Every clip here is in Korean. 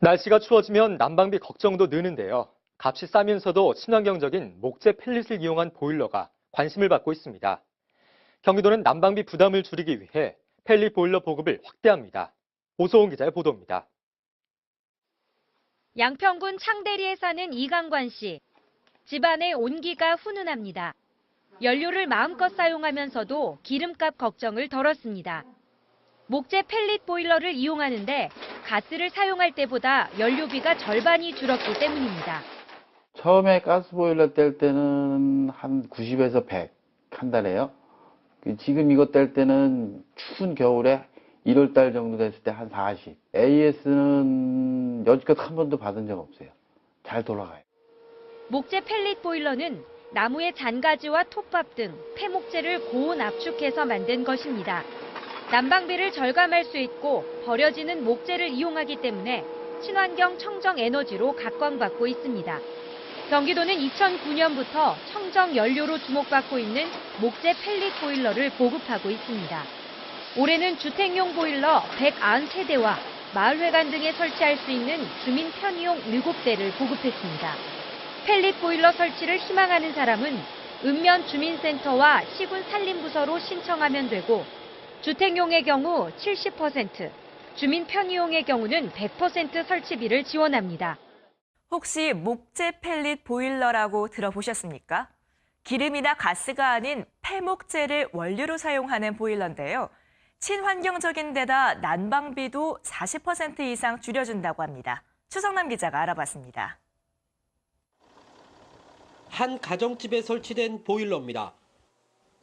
날씨가 추워지면 난방비 걱정도 느는데요. 값이 싸면서도 친환경적인 목재 펠릿을 이용한 보일러가 관심을 받고 있습니다. 경기도는 난방비 부담을 줄이기 위해 펠릿 보일러 보급을 확대합니다. 오소은 기자의 보도입니다. 양평군 창대리에 사는 이강관 씨. 집안의 온기가 훈훈합니다. 연료를 마음껏 사용하면서도 기름값 걱정을 덜었습니다. 목재 펠릿 보일러를 이용하는데 가스를 사용할 때보다 연료비가 절반이 줄었기 때문입니다. 처음에 가스보일러 뗄 때는 한 90에서 100 한 달에요. 그 지금 이거 뗄 때는 추운 겨울에 1월 달 정도 됐을 때 한 40. AS는 여지껏 한 번도 받은 적 없어요. 잘 돌아가요. 목재 펠릿 보일러는 나무의 잔가지와 톱밥 등 폐목재를 고온 압축해서 만든 것입니다. 난방비를 절감할 수 있고 버려지는 목재를 이용하기 때문에 친환경 청정 에너지로 각광받고 있습니다. 경기도는 2009년부터 청정 연료로 주목받고 있는 목재 펠릿 보일러를 보급하고 있습니다. 올해는 주택용 보일러 193대와 마을회관 등에 설치할 수 있는 주민 편의용 7대를 보급했습니다. 펠릿 보일러 설치를 희망하는 사람은 읍면 주민센터와 시군 산림부서로 신청하면 되고 주택용의 경우 70%, 주민 편의용의 경우는 100% 설치비를 지원합니다. 혹시 목재 펠릿 보일러라고 들어보셨습니까? 기름이나 가스가 아닌 폐목재를 원료로 사용하는 보일러인데요. 친환경적인 데다 난방비도 40% 이상 줄여준다고 합니다. 추성남 기자가 알아봤습니다. 한 가정집에 설치된 보일러입니다.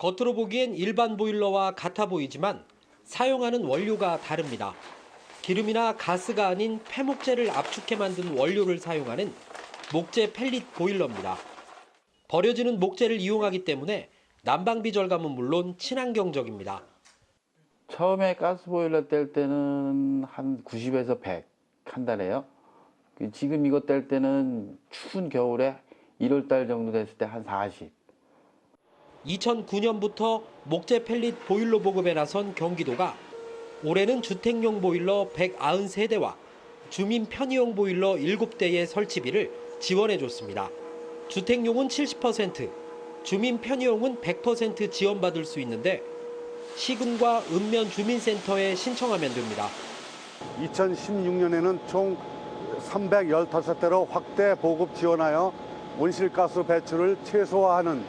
겉으로 보기엔 일반 보일러와 같아 보이지만 사용하는 원료가 다릅니다. 기름이나 가스가 아닌 폐목재를 압축해 만든 원료를 사용하는 목재 펠릿 보일러입니다. 버려지는 목재를 이용하기 때문에 난방비 절감은 물론 친환경적입니다. 처음에 가스보일러 뗄 때는 한 90에서 100 한 달에요. 그 지금 이거 뗄 때는 추운 겨울에 1월 달 정도 됐을 때 한 40. 2009년부터 목재 펠릿 보일러 보급에 나선 경기도가 올해는 주택용 보일러 193대와 주민 편의용 보일러 7대의 설치비를 지원해 줬습니다. 주택용은 70%, 주민 편의용은 100% 지원받을 수 있는데 시군과 읍면 주민센터에 신청하면 됩니다. 2016년에는 총 315대로 확대 보급 지원하여 온실가스 배출을 최소화하는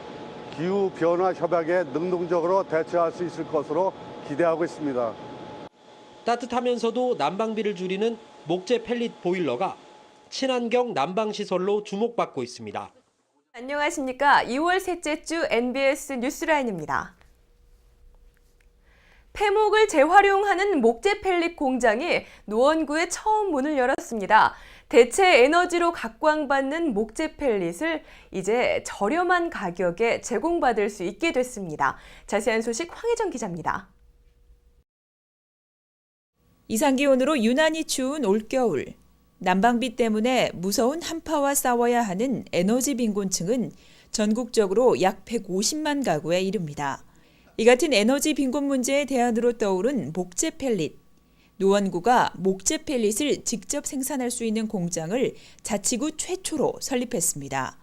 기후 변화 협약에 능동적으로 대처할 수 있을 것으로 기대하고 있습니다. 따뜻하면서도 난방비를 줄이는 목재 펠릿 보일러가 친환경 난방 시설로 주목받고 있습니다. 안녕하십니까. 2월 셋째 주 NBS 뉴스라인입니다. 폐목을 재활용하는 목재 펠릿 공장이 노원구에 처음 문을 열었습니다. 대체 에너지로 각광받는 목재 펠릿을 이제 저렴한 가격에 제공받을 수 있게 됐습니다. 자세한 소식 황혜정 기자입니다. 이상 기온으로 유난히 추운 올겨울. 난방비 때문에 무서운 한파와 싸워야 하는 에너지 빈곤층은 전국적으로 약 150만 가구에 이릅니다. 이 같은 에너지 빈곤 문제의 대안으로 떠오른 목재 펠릿. 노원구가 목재 펠릿을 직접 생산할 수 있는 공장을 자치구 최초로 설립했습니다.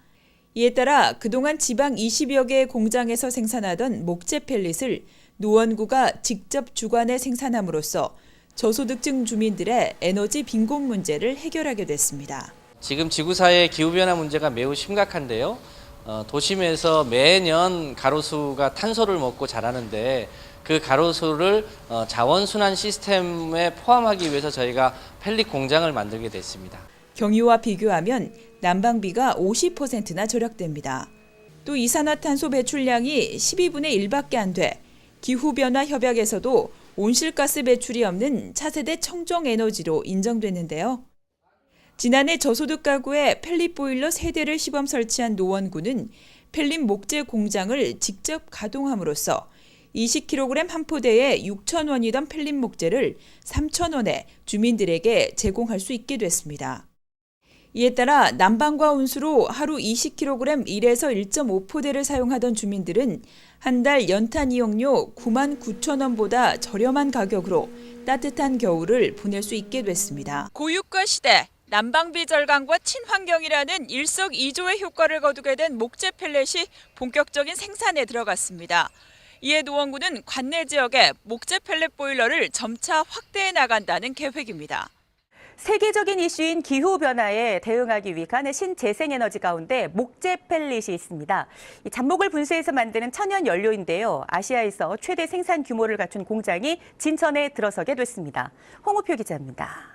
이에 따라 그동안 지방 20여 개의 공장에서 생산하던 목재 펠릿을 노원구가 직접 주관해 생산함으로써 저소득층 주민들의 에너지 빈곤 문제를 해결하게 됐습니다. 지금 지구사의 기후변화 문제가 매우 심각한데요. 어, 도심에서 매년 가로수가 탄소를 먹고 자라는데 그 가로수를 어, 자원순환 시스템에 포함하기 위해서 저희가 펠릿 공장을 만들게 됐습니다. 경유와 비교하면 난방비가 50%나 절약됩니다. 또 이산화탄소 배출량이 12분의 1밖에 안 돼 기후변화 협약에서도 온실가스 배출이 없는 차세대 청정 에너지로 인정됐는데요. 지난해 저소득 가구에 펠릿 보일러 3대를 시범 설치한 노원구는 펠릿 목재 공장을 직접 가동함으로써 20kg 한 포대에 6,000원이던 펠릿 목재를 3,000원에 주민들에게 제공할 수 있게 됐습니다. 이에 따라 난방과 온수로 하루 20kg 1에서 1.5포대를 사용하던 주민들은 한 달 연탄 이용료 9만 9천 원보다 저렴한 가격으로 따뜻한 겨울을 보낼 수 있게 됐습니다. 고유가 시대 난방비 절감과 친환경이라는 일석이조의 효과를 거두게 된 목재 펠렛이 본격적인 생산에 들어갔습니다. 이에 노원구는 관내 지역에 목재 펠렛 보일러를 점차 확대해 나간다는 계획입니다. 세계적인 이슈인 기후변화에 대응하기 위한 신재생에너지 가운데 목재 펠릿이 있습니다. 이 잡목을 분쇄해서 만드는 천연 연료인데요. 아시아에서 최대 생산 규모를 갖춘 공장이 진천에 들어서게 됐습니다. 홍우표 기자입니다.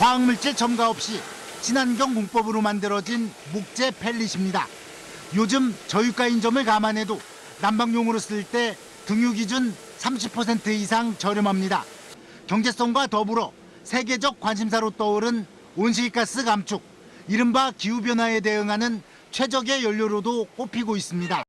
화학물질 첨가 없이 친환경 공법으로 만들어진 목재 펠릿입니다. 요즘 저유가 인 점을 감안해도 난방용으로 쓸 때 등유 기준 30% 이상 저렴합니다. 경제성과 더불어 세계적 관심사로 떠오른 온실가스 감축, 이른바 기후변화에 대응하는 최적의 연료로도 꼽히고 있습니다.